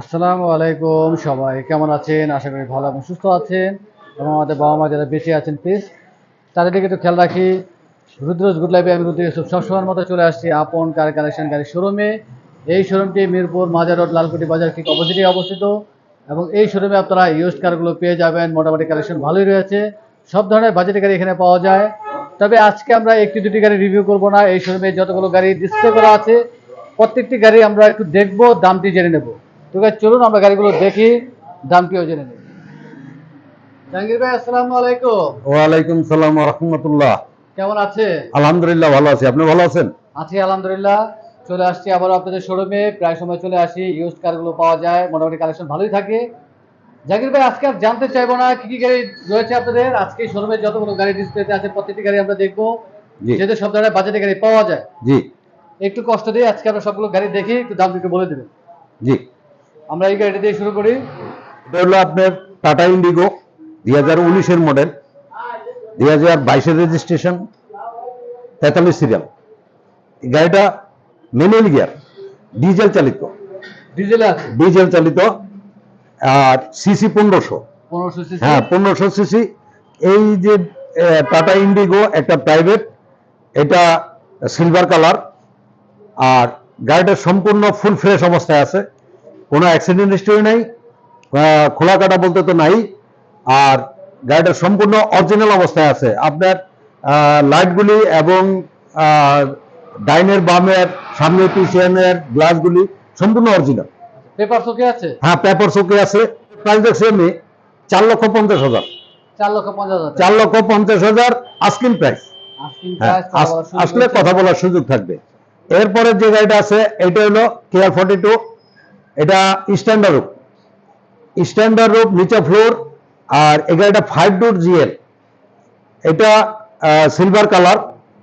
আসসালামু আলাইকুম সবাই, কেমন আছেন? আশা করি ভালো এবং সুস্থ আছেন। এবং আমাদের বাবা মা যারা বেঁচে আছেন প্লিজ তাদের দিকে একটু খেয়াল রাখি। রুদ্রজ গুড লাইফে আমি রুদ্র ইউসুফ সবসময়ের মতো চলে আসছি আপন কার কালেকশন গাড়ির শোরুমে এই শোরুমটি মিরপুর মাজার রোড, লালকুটি বাজার ঠিক অপোজিটে অবস্থিত। এবং এই শোরুমে আপনারা ইউজ কারগুলো পেয়ে যাবেন। মোটামুটি কালেকশন ভালোই রয়েছে। সব ধরনের বাজেটের গাড়ি এখানে পাওয়া যায়। তবে আজকে আমরা একটি দুটি গাড়ি রিভিউ করব না। এই শোরুমে যতগুলো গাড়ি ডিসপ্লে করা আছে, প্রত্যেকটি গাড়ি আমরা একটু দেখব, দামটি জেনে নেব। Guys, চলুন আমরা গাড়িগুলো দেখি দামটিও জেনে নেব জাহাঙ্গীর ভাই আসসালামু আলাইকুম। ওয়ালাইকুম সালাম রহমতুল্লাহ। কেমন আছে? আলহামদুলিল্লাহ ভালো আছি। আপনি ভালো আছেন? আছি আলহামদুলিল্লাহ। চলে আসছি আবার আপনাদের শোরুমে। প্রায় সময় চলে আসি ইউজ কারগুলো পাওয়া যায় মোটামুটি কালেকশন ভালোই থাকে। জাকির ভাই আজকে আর জানতে চাইব না কি কি গাড়ি রয়েছে আপনাদের? আজকে শোরুমে যতগুলো গাড়ি ডিসপ্লেতে আছে প্রত্যেকটি গাড়ি আমরা দেখব। যেহেতু সব ধরনের বাজেটে গাড়ি পাওয়া যায়। জি। একটু কষ্ট দিয়ে আজকে আমরা সবগুলো গাড়ি দেখি একটু দাম একটু বলে দেবেন। জি। আমরা এই গাড়িটা দিয়ে শুরু করি। এটা হলো আপনার টাটা ইন্ডিগো দুই হাজার উনিশের মডেল দুই হাজার বাইশের রেজিস্ট্রেশন তেতাল্লিশ সিরিয়াল এই গাড়িটা ম্যানুয়াল গিয়ার ডিজেল চালিত। ডিজেলে ডিজেল চালিত আর সিসি পনেরোশো। হ্যাঁ পনেরোশো সিসি এই যে টাটা ইন্ডিগো একটা প্রাইভেট এটা সিলভার কালার আর গাড়িটা সম্পূর্ণ ফুল ফ্রেশ অবস্থায় আছে। কোনো অ্যাক্সিডেন্ট হিস্টরি নাই খোলা কাটা বলতে তো নাই আর গাড়িটা সম্পূর্ণ অরিজিনাল অবস্থায় আছে। আপনার লাইটগুলি এবং ডাইনের বামের সামনে পিছনের গ্লাসগুলি সম্পূর্ণ অরিজিনাল পেপার ওকে আছে? হ্যাঁ পেপার চৌকি আছে? প্রাইস দেখছি আমি চার লক্ষ পঞ্চাশ হাজার। চার লক্ষ পঞ্চাশ হাজার। চার লক্ষ পঞ্চাশ হাজার প্রাইস হ্যাঁ প্রাইস আস- আসলে কথা বলার সুযোগ থাকবে। এরপরে যে গাড়িটা আছে এটা হলো কেয়ার ফর্টি টু এটা স্ট্যান্ডার্ড রূপ। স্ট্যান্ডার্ড রূপ নিচে ফ্লোর আর এই গাড়িটা ফাইভ ডোর জিএল এটা সিলভার কালার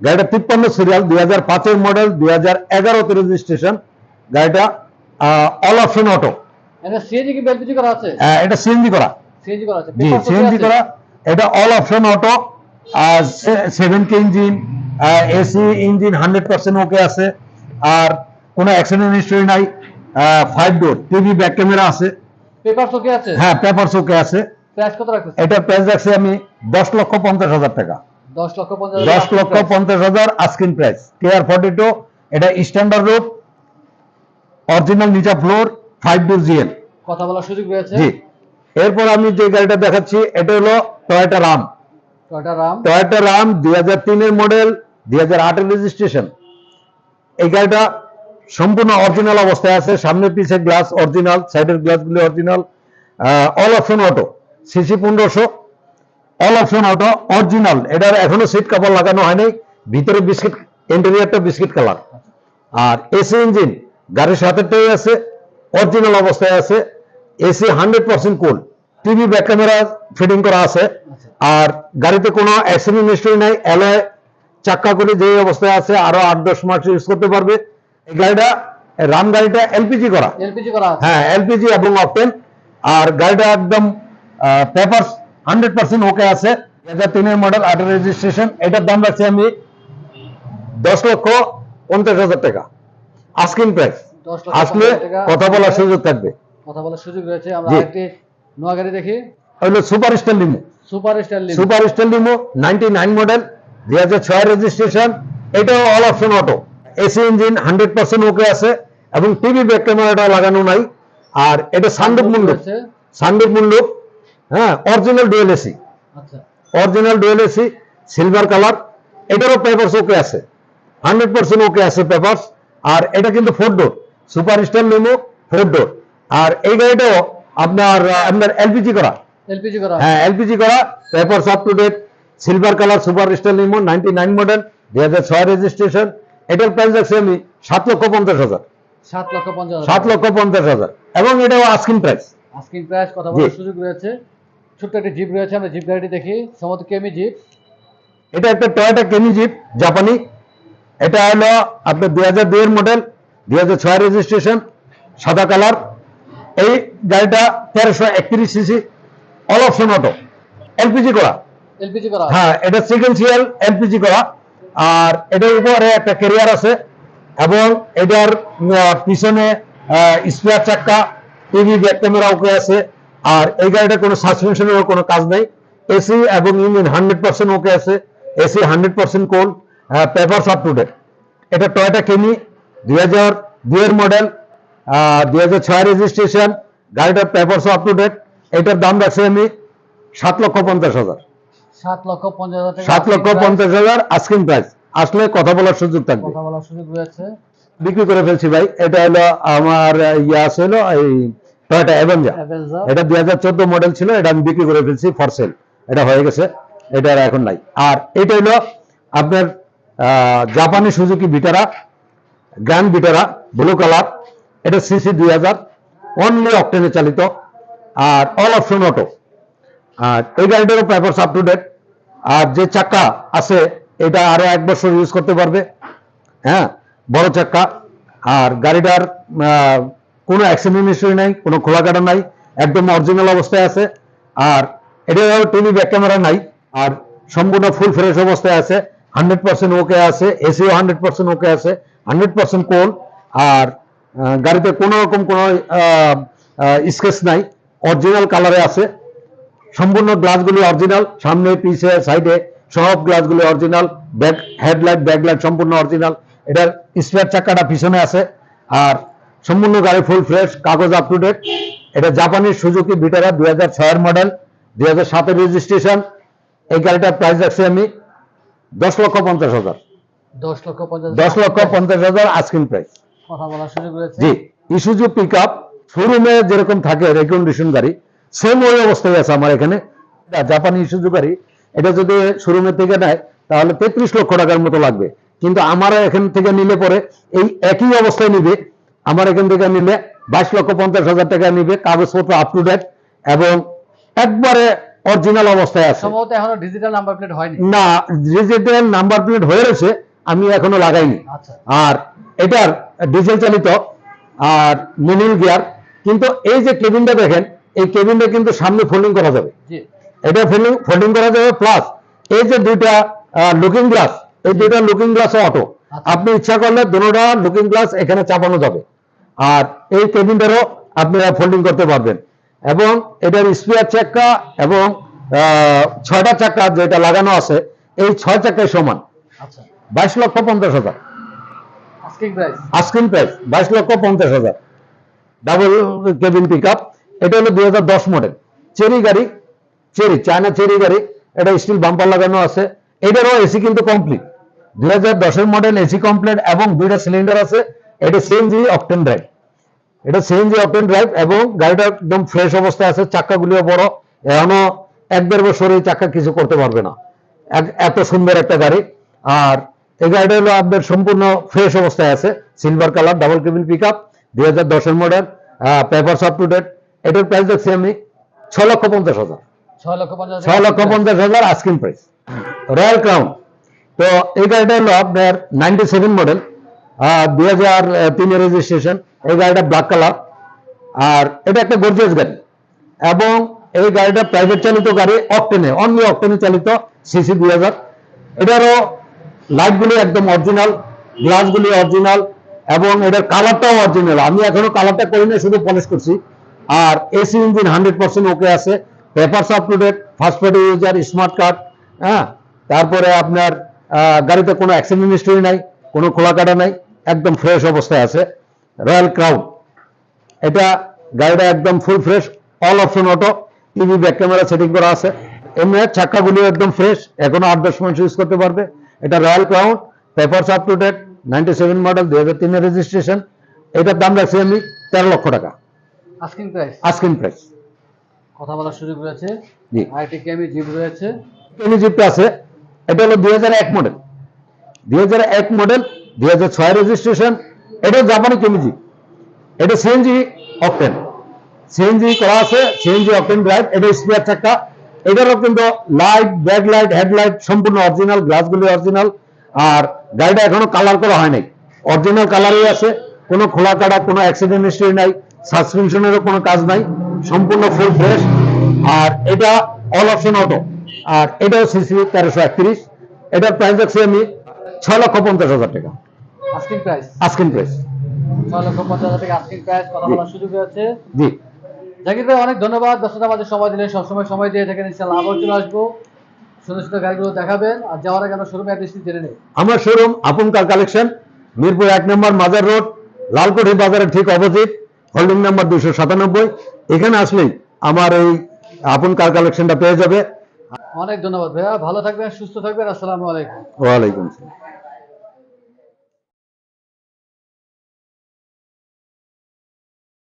গাড়িটা তিপ্পান্ন সিরিয়াল দুই হাজার পাঁচের মডেল দুই হাজার এগারোতে রেজিস্ট্রেশন গাড়িটা অল অপশন অটো এটা সিএনজি করা এটা আছে। জি সিএনজি করা। এটা অল অপশন অটো আর seven K engine AC engine hundred percent okay আছে। আর কোনো অ্যাক্সিডেন্ট হিস্টরি নাই। Five door TV back camera আছে। পেপার ওকে আছে? হ্যাঁ পেপার ওকে আছে। প্রাইস কত রাখতেছে এটা প্রাইস রাখছি আমি দশ লক্ষ পঞ্চাশ হাজার টাকা। দশ লক্ষ পঞ্চাশ দশ লক্ষ পঞ্চাশ হাজার asking price care forty two এটা স্ট্যান্ডার্ড রুট অরিজিনাল নিচা ফ্লোর ফাইভ ডোর জিএল কথা বলার সুযোগ রয়েছে? জি। এরপর আমি যে গাড়িটা দেখাচ্ছি এটা হলো Toyota Raum Toyota Raum Toyota Raum দুই হাজার তিনের মডেল দুই হাজার আটের রেজিস্ট্রেশন এই গাড়িটা সম্পূর্ণ অরিজিনাল অবস্থায় আছে। সামনে পিছে গ্লাস অরিজিনাল সাইডের গ্লাসগুলি original all option auto CC পনেরোশো। অল অপশন অটো অরিজিনাল এটার এখনও সিট কাপড় লাগানো হয়নি। ভিতরে বিস্কিট ইন্টেরিয়ারটা বিস্কিট কালার আর এসি ইঞ্জিন গাড়ির সাথেটাই আছে অরিজিনাল অবস্থায় আছে। AC hundred percent cool TV back camera fitting করা আছে। আর গাড়িতে কোনো অ্যাক্সিডেন্ট হিস্টরি নাই। অ্যালয় করে যে অবস্থায় আছে, আরও আট দশ মাস ইউজ করতে পারবে। এই গাড়িটা রাম গাড়িটা এলপিজি করা। এলপিজি করা হ্যাঁ এলপিজি এবং অপটেন আর গাড়িটা একদম পেপার হান্ড্রেড পার্সেন্ট ওকে আছে। হাজার তিনের মডেল রেজিস্ট্রেশন এটার দাম রাখছি আমি দশ লক্ষ পঞ্চাশ হাজার টাকা। আস্কিং প্রাইস আসলে কথা বলার সুযোগ থাকবে। কথা বলার সুযোগ রয়েছে। আমরা একটি নোয়া গাড়ি দেখি। হলো super star limo super star limit super star limo ninety nine model দুই হাজার ছয় রেজিস্ট্রেশন এটাও all option auto AC engine hundred percent okay আছে এবং টিভি ব্যাক ক্যামেরাটা লাগানো নাই। আর এটা সানরুফ মুন্ডুপ। Sunroof moonroof. হ্যাঁ original dual AC original dual AC silver colour এটারও পেপারস ওকে আছে। হান্ড্রেড পার্সেন্ট ওকে আছে পেপারস আর এটা কিন্তু four door super star limo four door আর এই গাড়িটাও আপনার আপনার এলপিজি করা। এলপিজি করা। হ্যাঁ এলপিজি করা papers up to date silver colour super star limo ninety nine model দুই হাজার ছয় রেজিস্ট্রেশন এটার প্রাইস রাখছি আমি সাত লক্ষ পঞ্চাশ হাজার। সাত লক্ষ পঞ্চাশ সাত লক্ষ পঞ্চাশ হাজার। এবং এটাও আস্কিং প্রাইস আস্কিং প্রাইস কথা বলার সুযোগ রয়েছে। ছোট্ট একটি জিপ রয়েছে আমরা জিপ গাড়িটি দেখি। সমত কেমি জিপ এটা একটা টয়োটা কেনি জিপ জাপানি এটা হলো আপনার দুই হাজার দুইয়ের মডেল দুই হাজার ছয় রেজিস্ট্রেশন সাদা কালার এই গাড়িটা তেরোশো একত্রিশ CC all option auto LPG করা। এলপিজি করা। হ্যাঁ এটা সিকেন্সিয়াল এলপিজি করা। আর এটার উপরে একটা ক্যারিয়ার আছে এবং এটার পিছনে স্পেয়ার চাক্কা টিভি ব্যাক ক্যামেরা ওকে আছে। আর এই গাড়িটা কোনো সাসপেনশনের কোনো কাজ নাই। এসি এবং ইঞ্জিন হান্ড্রেড পার্সেন্ট ওকে আছে। AC hundred percent cool paper up to date এটা টয়টা কেমি দুই হাজার দুইয়ের মডেল দুই হাজার ছয় রেজিস্ট্রেশন গাড়িটার পেপার আপ টু ডেট এটার দাম রাখছি আমি সাত লক্ষ পঞ্চাশ হাজার। সাত লক্ষ পঞ্চাশ হাজার সাত লক্ষ পঞ্চাশ হাজার আস্কিং প্রাইস আসলে কথা বলার সুযোগ থাকবে। কথা বলার সুযোগ রয়েছে। বিক্রি করে ফেলছি ভাই। এটা হলো আমার ইয়ে আছে হলো এই টয়টা অ্যাভেঞ্জার এটা দুই হাজার চোদ্দ মডেল ছিল এটা আমি বিক্রি করে ফেলছি ফর সেল এটা হয়ে গেছে। এটা এখন নাই। আর এটা হলো আপনার জাপানি Suzuki Vitara Grand Vitara blue colour এটা সিসি দুই হাজার অনলি অকটেনে চালিত। আর অল অপশন অটো আর এই গাড়িটারও পেপারস আপ টু ডেট আর যে চাকা আছে, এটা আরও এক বছর ইউজ করতে পারবে। হ্যাঁ বড় চাকা। আর গাড়িটার কোনো অ্যাক্সিডেন্ট হিস্টরি নাই, কোনো খোলা কাটা নাই, একদম অরিজিনাল অবস্থায় আছে। আর এটা টিভি ব্যাক ক্যামেরা নাই, আর সম্পূর্ণ ফুল ফ্রেশ অবস্থায় আছে। হান্ড্রেড পার্সেন্ট ওকে আছে এসিও হান্ড্রেড পার্সেন্ট ওকে আছে হান্ড্রেড পার্সেন্ট কোল আর গাড়িতে কোনো রকম কোনো স্কেচ নাই অরিজিনাল কালারে আছে। সম্পূর্ণ গ্লাসগুলি অরিজিনাল সামনে পিছে সাইডে সব গ্লাসগুলি অরিজিনাল ব্যাক হেডলাইট ব্যাকলাইট সম্পূর্ণ অরিজিনাল। এটার স্পেয়ার চাকাটা পিছনে আছে। আর সম্পূর্ণ গাড়ি ফুল ফ্রেশ কাগজ আপ টু ডেট এটা জাপানি সুজুকি ভিটারা দুই হাজার ছয়ের মডেল দুই হাজার সাতের রেজিস্ট্রেশন এই গাড়িটার প্রাইস রাখছি আমি দশ লক্ষ পঞ্চাশ হাজার। দশ লক্ষ পঞ্চাশ দশ লক্ষ পঞ্চাশ হাজার আস্কিং প্রাইস কথা সুযোগ রয়েছে। জি ইসুজু পিক আপ শোরুমে যেরকম থাকে রেকমেন্ডেশন গাড়ি সেম ওই অবস্থায় আছে আমার এখানে। জাপানি গাড়ি এটা যদি শোরুমের থেকে নেয় তাহলে তেত্রিশ লক্ষ টাকার মতো লাগবে। কিন্তু আমার এখান থেকে নিলে পরে এই একই অবস্থায় নিবে। আমার এখান থেকে নিলে বাইশ লক্ষ পঞ্চাশ হাজার টাকা নিবে কাগজপত্র আপ টু ডেট এবং একবারে অরিজিনাল অবস্থায় আছে। সম্ভবত এখনও ডিজিটাল নাম্বার প্লেট হয়নি। না ডিজিটাল নাম্বার প্লেট হয়ে রয়েছে আমি এখনও লাগাইনি। আচ্ছা। আর এটার ডিজেল চালিত আর মিনিল গিয়ার কিন্তু এই যে কেবিনটা দেখেন এই কেবিনটা কিন্তু সামনে ফোল্ডিং করা যাবে। এটা ফোল্ডিং ফোল্ডিং করা যাবে প্লাস এই যে দুইটা লুকিং গ্লাস এই দুইটা লুকিং গ্লাস অটো। আপনি ইচ্ছা করলে দুটোটা লুকিং গ্লাস এখানে চাপানো যাবে। আর এই কেবিনটারও আপনারা ফোল্ডিং করতে পারবেন। এবং এটার স্পেয়ার চাক্কা এবং ছয়টা চাক্কা যেটা লাগানো আছে এই ছয় চাক্কায় সমান। আচ্ছা। বাইশ লক্ষ পঞ্চাশ হাজার। আস্কিং প্রাইস বাইশ লক্ষ পঞ্চাশ হাজার। ডাবল কেবিন পিক আপ এটা হলো দুই হাজার দশ মডেল চেরি গাড়ি, চেরি চায়না চেরি গাড়ি, এটা স্টিল বাম্পার লাগানো আছে। এটারও এসি কিন্তু কমপ্লিট দুই হাজার মডেল এসি কমপ্লিট এবং দুইটা সিলিন্ডার আছে। এটা সিএনজি অকটেন ড্রাইভ এটা সিএনজি অকটেন ড্রাইভ এবং গাড়িটা একদম ফ্রেশ অবস্থায় আছে, চাক্কাগুলিও বড়। এখনও এক দেড় বছর এই চাক্কা কিছু করতে পারবে না। এত সুন্দর একটা গাড়ি। আর এই গাড়িটা হলো আপনার সম্পূর্ণ ফ্রেশ অবস্থায় আছে। Silver colour double cabin pick up দুই হাজার দশের model paper up to date এটার প্রাইস দেখছি আমি ছ লক্ষ পঞ্চাশ হাজার। ছয় লক্ষ পঞ্চাশ হাজার। আস্কিং প্রাইস রয়্যাল ক্রাউন তো এই গাড়িটা হলো আপনার নাইনটি সেভেন মডেল দুই হাজার তিনের রেজিস্ট্রেশন এই গাড়িটা ব্ল্যাক কালার আর এটা একটা গর্জিয়াস গাড়ি। এবং এই গাড়িটা প্রাইভেট চালিত গাড়ি অকটেনে অনলি অকটেনে চালিত সিসি দুই হাজার। এটারও লাইটগুলি একদম অরিজিনাল গ্লাসগুলি অরিজিনাল এবং এটার কালারটাও অরিজিনাল আমি এখনও কালারটা করি না শুধু পলিশ করছি। আর AC engine hundred percent okay আছে। Papers up to date first user smart card হ্যাঁ? তারপরে আপনার গাড়িতে কোনো অ্যাক্সিডেন্ট হিস্টরি নাই, কোনো খোলা কাটা নাই, একদম ফ্রেশ অবস্থায় আছে। রয়্যাল ক্রাউড এটা গাড়িটা একদম full fresh all option auto TV back camera setting করা আছে। এমনি চাক্কাগুলো একদম ফ্রেশ এখনও আট দশ মাস ইউজ করতে পারবে। এটা Royal Crown papers up to date ninety seven model দু হাজার তিনের রেজিস্ট্রেশন এটার দাম রাখছি আমি তেরো লক্ষ টাকা। আস্কিং প্রাইস আস্কিং প্রাইস কথা বলার সুযোগ রয়েছে। জি। আর কেমি জিপ রয়েছে। কেনি জিপটা আছে। এটা হলো দুই হাজার এক মডেল দুই হাজার এক মডেল দুই হাজার ছয় রেজিস্ট্রেশন এটা জাপানি কেমি জিপ এটা সিএনজি অকটেন সিএনজি করা আছে সিএনজি অকটেন ড্রাইভ এটা স্পেয়ার চাক্কা এটারও কিন্তু লাইট ব্যাক লাইট হেডলাইট সম্পূর্ণ অরিজিনাল গ্লাসগুলি অরিজিনাল আর গাড়িটা এখনও কালার করা হয় নাই। অরিজিনাল কালারই আছে। কোনো খোলা কাটা কোনো অ্যাক্সিডেন্ট হিস্টরি নাই। সাসপেনশনেরও কোনো কাজ নাই সম্পূর্ণ ফুল ফ্রেশ আর এটা অল অপশন অটো আর এটাও সিসি তেরোশো একত্রিশ এটার প্রাইস রাখছি আমি ছয় লক্ষ পঞ্চাশ হাজার টাকা। প্রাইস আস্কিন প্রাইস ছয় লক্ষ পঞ্চাশ হাজার টাকা আস্কিং প্রাইস কথা বলার সুযোগ রয়েছে জি। জাকির ভাই অনেক ধন্যবাদ। ব্যস্ততা মাঝে সময় দিলে সবসময় সময় দিয়ে থাকেন ইনশাল্লাহ আবার চলে আসব। সুন্দর সুন্দর গাড়িগুলো দেখাবেন আর যাওয়ার আগে আমরা শোরুমে অ্যাড্রেসটি জেনে নেই। আমার শোরুম আপন কার কালেকশন মিরপুর এক নম্বর মাজার রোড লালকুঠি বাজারের ঠিক অপোজিট হোল্ডিং নাম্বার দুশো সাতানব্বই। এখানে আসলেই আমার এই আপন কার কালেকশনটা পেয়ে যাবে। অনেক ধন্যবাদ ভাইয়া। ভালো থাকবেন সুস্থ থাকবেন। আসসালামু আলাইকুম। ওয়ালাইকুম আসসালাম।